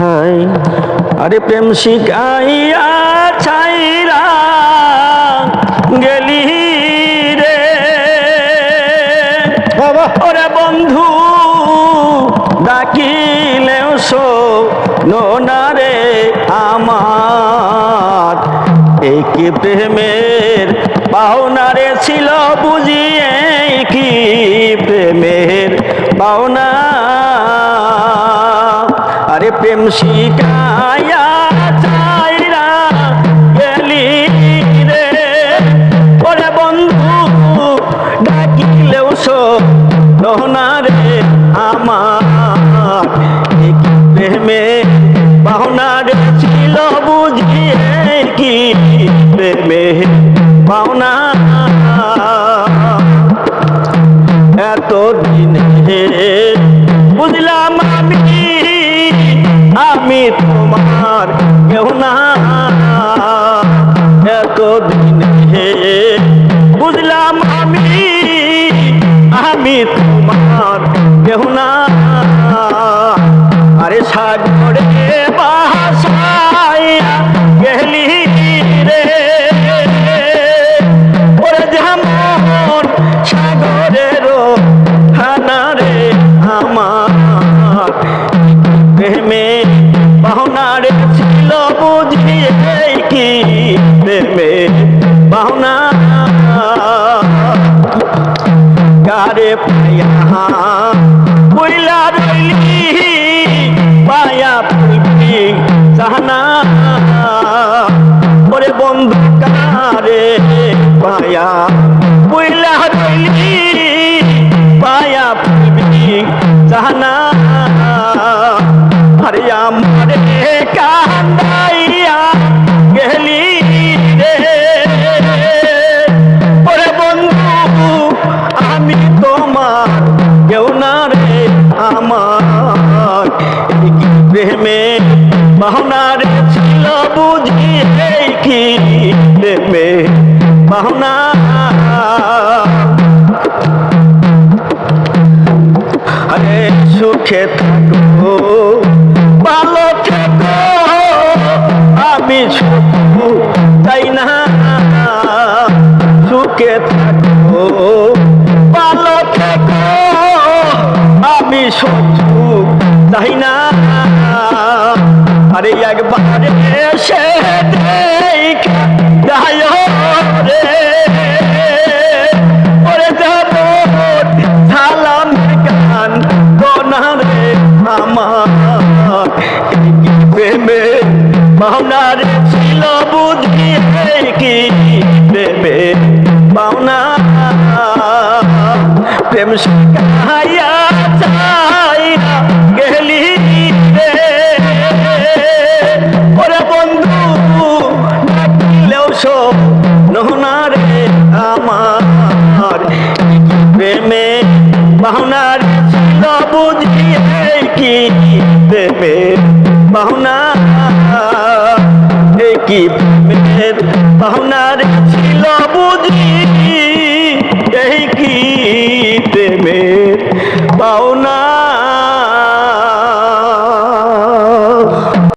High. আরে প্রেম শিখাইয়া ছাইরা গেলি রে। ওরে বন্ধু ডাকিলেও শো নোনারে আমার। এই কি প্রেমের পাওনারে ছিল বুঝিয়ে কি প্রেমের পাওনা প্রেম শিকায়া চাইরা গেলি রে। ওরে বন্ধু ডাকিলেও শো নহনা রে আমার। প্রেমে তোমার কেউ না। এতদিন বুঝলাম আমি আমি তোমার কেউ না। আরে সাগরে প্রেমে পাহনা কারে পায়া বইলা রইলি পায়া ফুলবি জাহানা ওরে বন্ধু কারে পায়া বইলা রইলি পায়া ফুলবি জাহানা আরে আমারে কান্দাইয়া প্রেমে বাহনা রে ছিল বুঝি কি প্রেমে বাহনা আরে সুখে থাকো ভালো থেকো আমি শুধু তাই না? সুখে থাকো ভালো থেকো আমি শুধু তাই না? আরে একবার এসে দেখা যায় রে। বাহনার ছিল বুঝিয়ে কি দেবে বাহনা কি প্রেমের বাহনার ছিল বুঝিয়ে